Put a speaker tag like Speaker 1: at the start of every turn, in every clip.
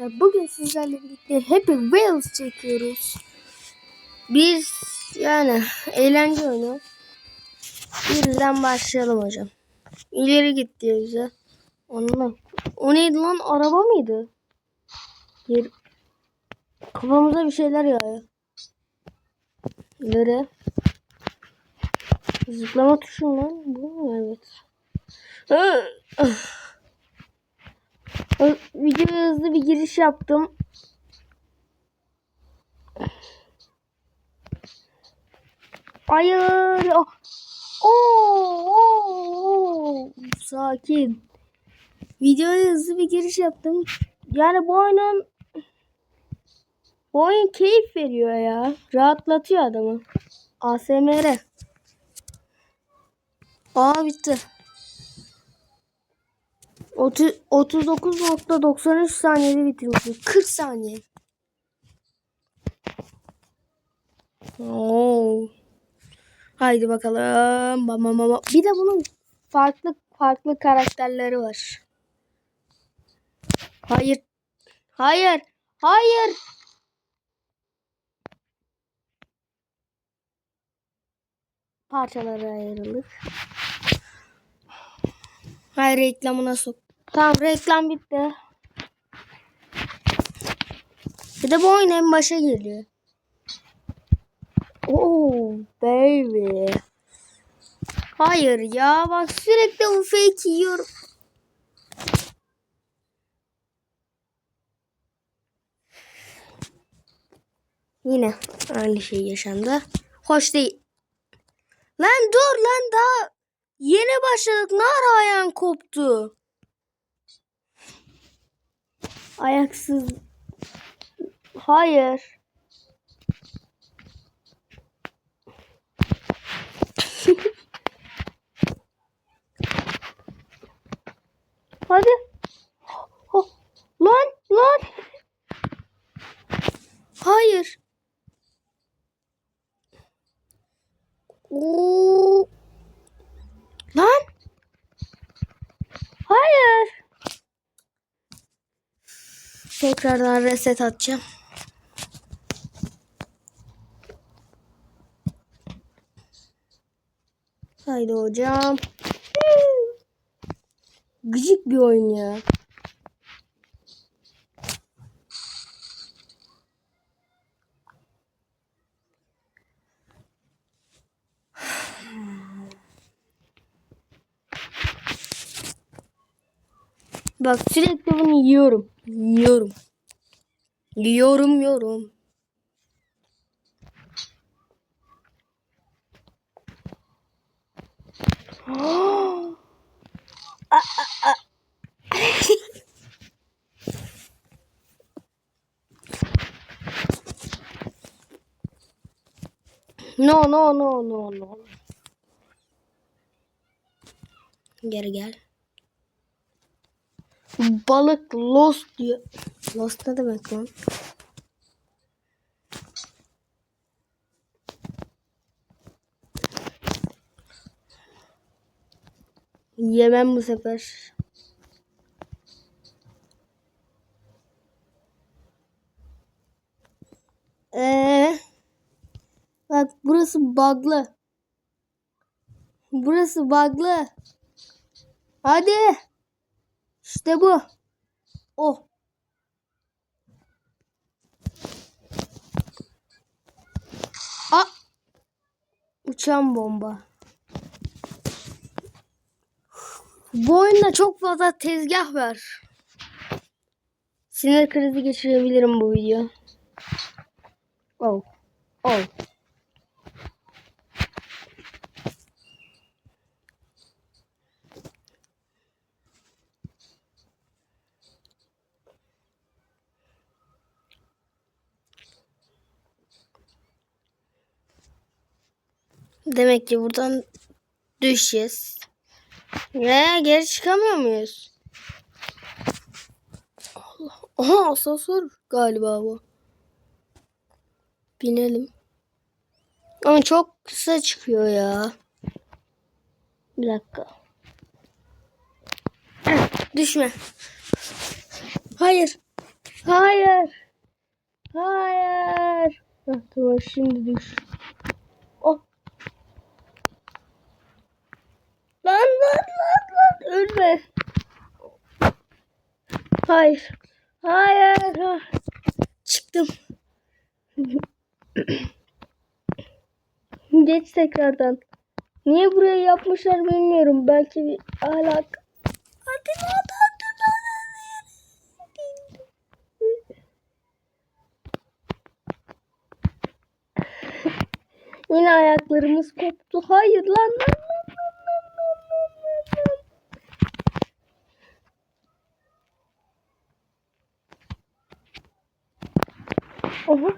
Speaker 1: arkadaşlar bugün sizlerle birlikte Happy Wheels çekiyoruz. Biz yani eğlence oyunu. Birden başlayalım hocam. İleri git diyor bize. Onunla. O neydi lan araba mıydı? Yer... Kafamıza bir şeyler yağıyor. İleri. Zıplama tuşu lan? Bu mu? Evet. Videoya hızlı bir giriş yaptım. Hayır. Oh. Oo, oo. Sakin. Videoya hızlı bir giriş yaptım. Yani bu oyunun bu oyun keyif veriyor ya. Rahatlatıyor adamı. ASMR. Aa bitti. Otu- 39.93 saniyede bitirmişim. 40 saniye. Oo. Haydi bakalım. Bam, bam, bam. Bir de bunun farklı farklı karakterleri var. Hayır. Hayır. Hayır. Parçalara ayrılır. Hayır reklamına sok. Tamam reklam bitti. Bir de bu oyun en başa geliyor. Oo baby. Hayır ya bak sürekli bu fake yiyorum. Yine aynı şey yaşandı. Hoş değil. Lan dur lan daha yeni başladık. Ne ara ayağın koptu? Ayaksız. Hayır. Hadi. Oh, Lan lan. Hayır. Oo. Lan. Hayır. Tekrardan reset atacağım. Haydi hocam. Gıcık bir oyun ya. Bak sürekli bunu yiyorum. Yiyorum. Yiyorum a- no no no no no. Geri gel. Balık lost diyor. Lost ne demek lan? Yemem bu sefer. Ee, bak burası bug'lı. Burası bug'lı. Hadi. İşte bu. Oh. A Uçan bomba. Bu oyunda çok fazla tezgah var. Sinir krizi geçirebilirim bu video. Oh. Oh. Demek ki buradan düşeceğiz. Ve geri çıkamıyor muyuz? Allah. Aha asansör galiba bu. Binelim. Ama çok kısa çıkıyor ya. Bir dakika. Düşme. Hayır. Ha Hayır. Hah, tamam şimdi düş. Oh. Lan lan lan ölme. Hayır. Hayır. Ah. Çıktım. Geç tekrardan. Niye burayı yapmışlar bilmiyorum. Belki bir ahlak. Hadi hadi lan. Yine ayaklarımız koptu. Hayır lan lan lan lan lan lan. Oha.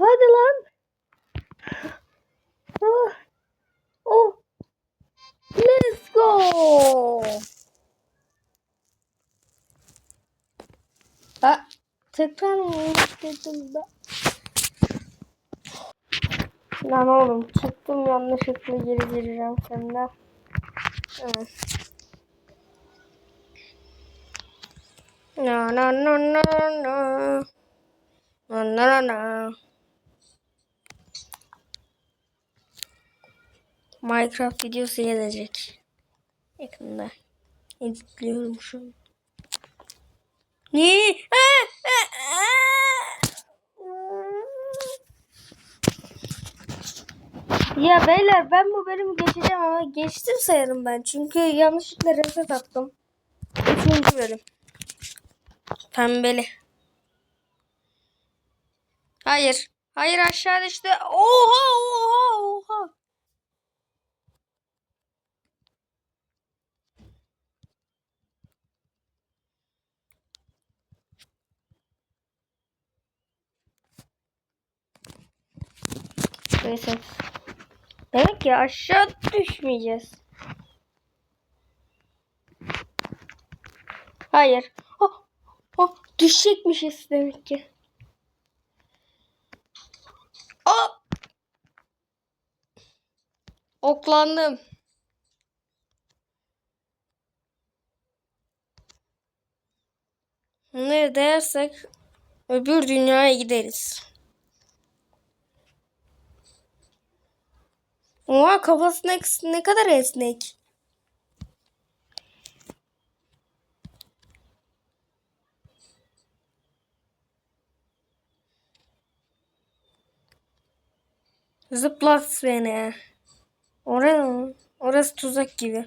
Speaker 1: Hadi lan. Oh. Oh. Let's go. Ha, tekrar dedim ben? Lan oğlum çıktım yanlışlıkla geri gireceğim senden. Evet. No no no no no. No no no. Minecraft videosu gelecek. Yakında. Editliyorum şu an. Ah. Ya beyler ben bu bölümü geçeceğim ama geçtim sayarım ben. Çünkü yanlışlıkla reset attım. Üçüncü bölüm. Pembeli. Hayır. Hayır aşağı düştü. Oha oha oha. Neyse. Demek ki aşağı düşmeyeceğiz. Hayır. Oh, oh, düşecekmişiz demek ki. Oh! Oklandım. Ne dersek öbür dünyaya gideriz. Oha kafası ne, ne kadar esnek. Zıplat beni. Orası, orası tuzak gibi.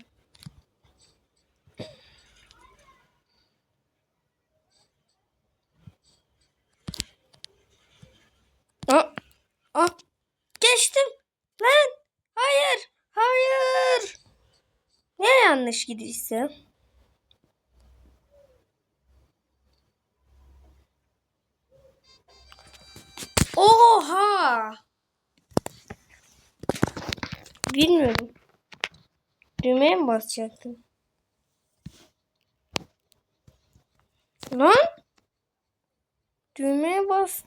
Speaker 1: Aa, aa, geçtim. Lan, hayır, hayır. Ne yanlış gidişse? Bilmiyorum. Düğmeye mi basacaktım? Lan? Düğmeye bastım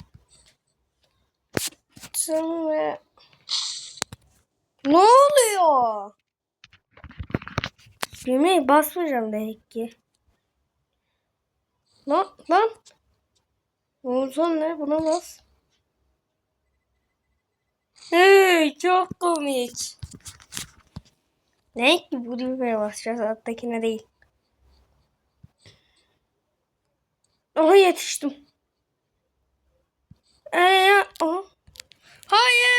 Speaker 1: ve... Ne oluyor? Düğmeye basmayacağım demek ki. Lan lan. Olsun ne? Buna bas. Hey, çok komik. Ne ki bu düğmeye basacağız alttakine değil. Aha yetiştim. Ee, aha. Hayır.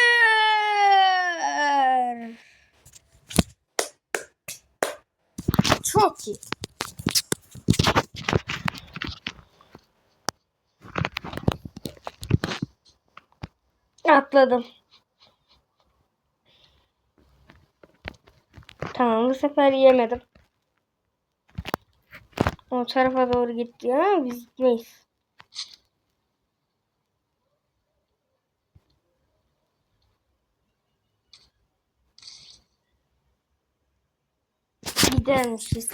Speaker 1: Çok iyi. Atladım. Tamam bu sefer yemedim. O tarafa doğru gitti ama biz gitmeyiz. Gidermişiz.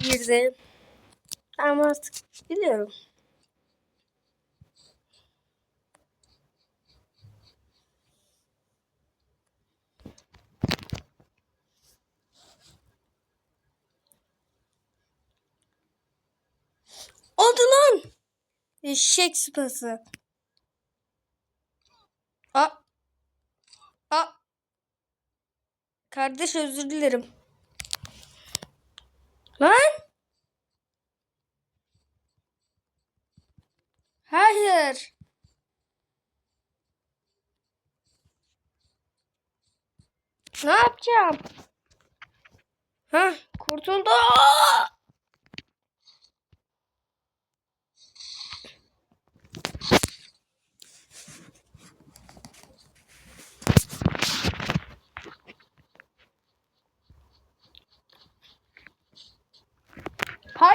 Speaker 1: Bir de ama artık biliyorum. Eşek sıpası. A. A. Kardeş özür dilerim. Lan. Hayır. Ne yapacağım? Ha, kurtuldu.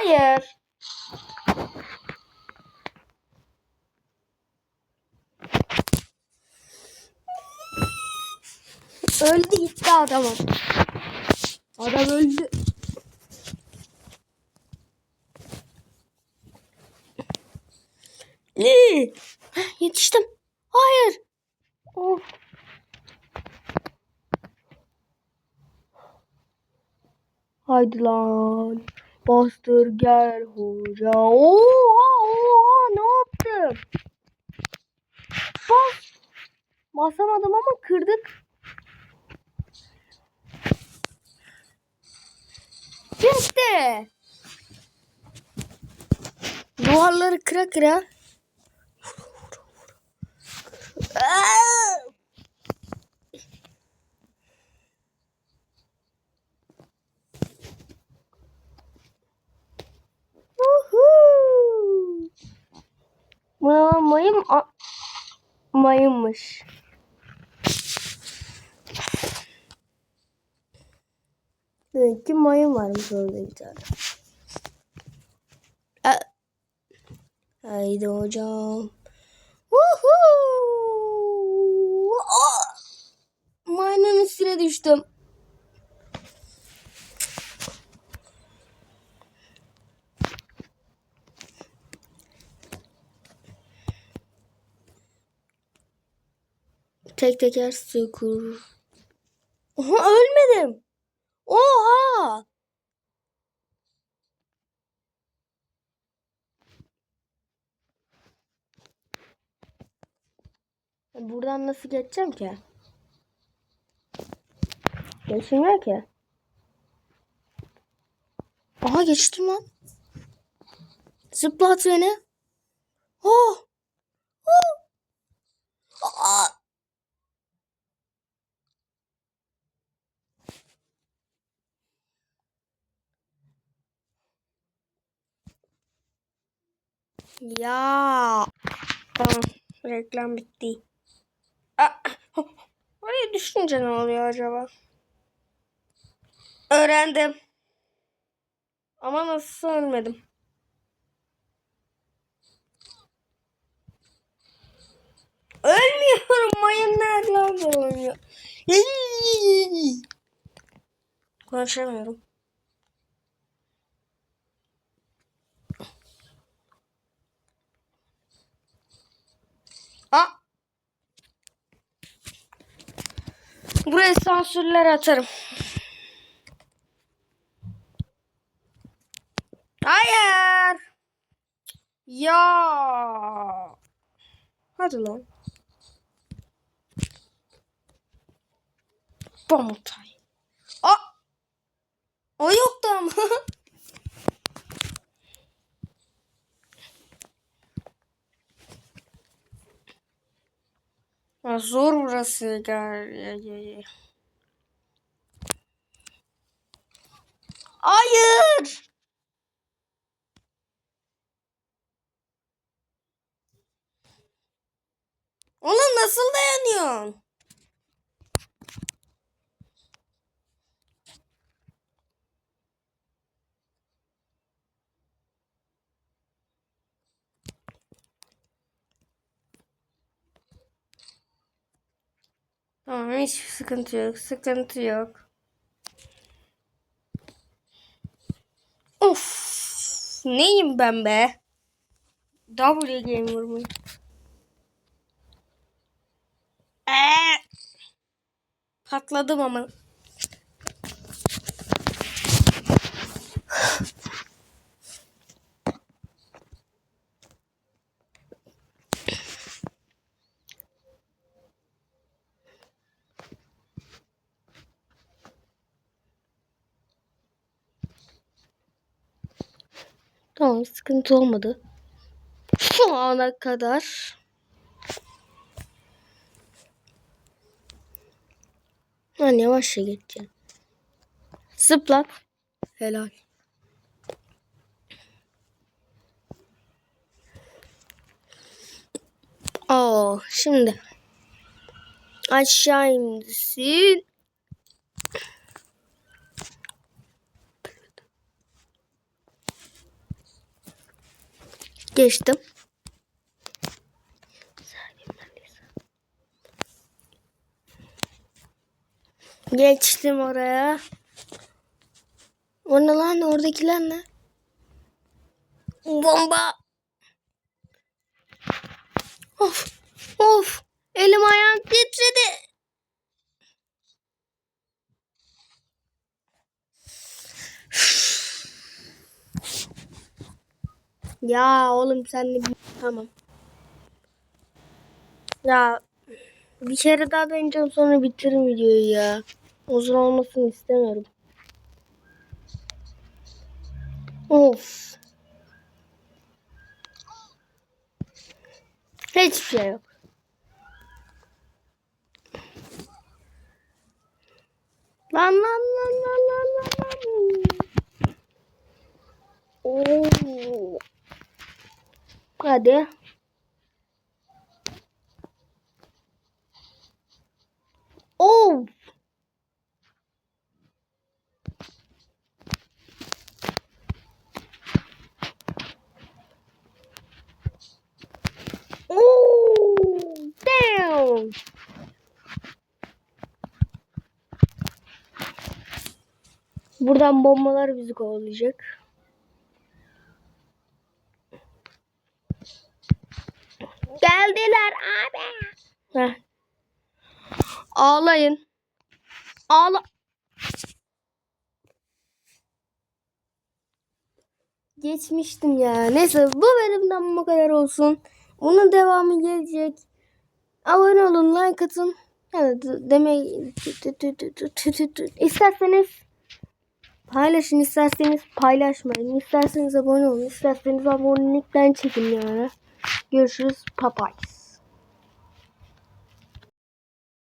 Speaker 1: Hayır. Öldü gitti adamım. Adam öldü. Yetiştim. Hayır. Of. Haydi lan. Bastır gel hoca. Oha oha ne yaptım? Bas. Basamadım ama kırdık. Gitti. Duvarları kıra kıra. Aa! Uhu. Bu ne lan mayım? Mayınmış. Demek ki mayın varmış orada bir tane. A- Haydi hocam. Uhu. Aa! Mayının üstüne düştüm. Tek teker sıkur. Oha ölmedim. Oha. Buradan nasıl geçeceğim ki? Geçmiyor ki. Aha geçtim lan. Zıplat beni. Oh. Oh. Aa. Ya. Tamam. Reklam bitti. Aa, oraya düşünce ne oluyor acaba? Öğrendim. Ama nasıl ölmedim? Ölmüyorum. Mayın nerede ölmüyor? Konuşamıyorum. Aa. Buraya sansürler atarım. Hayır. Ya. Hadi lan. Pamutay. Aa. O yoktu ama. Zor burası. Gel. Hayır. Ona nasıl dayanıyorsun? Tamam hiç sıkıntı yok. Sıkıntı yok. Of. Neyim ben be? W gamer mı? Ee, patladım ama. Tamam sıkıntı olmadı. Şu ana kadar. Lan yavaşça geçeceğim. Zıplat. Helal. Oo, şimdi aşağı insin. Geçtim. Geçtim oraya. O ne lan oradakiler ne? Bomba. Of of elim ayağım titredi. Ya oğlum sen de. Tamam. Ya bir kere daha deneyeceğim sonra bitiririm videoyu ya. Uzun olmasını istemiyorum. Of. Hiçbir şey yok. Lan lan lan lan lan lan lan. Oo. Hadi. Oh. Oh, damn. Buradan bombalar bizi kovalayacak. Geldiler abi. Heh. Ağlayın. Ağla. Geçmiştim ya. Neyse bu bölümden bu kadar olsun. Bunun devamı gelecek. Abone olun, like atın. Yani demek isterseniz paylaşın, isterseniz paylaşmayın, isterseniz abone olun, isterseniz abonelikten çekin yani. Görüşürüz. Papay.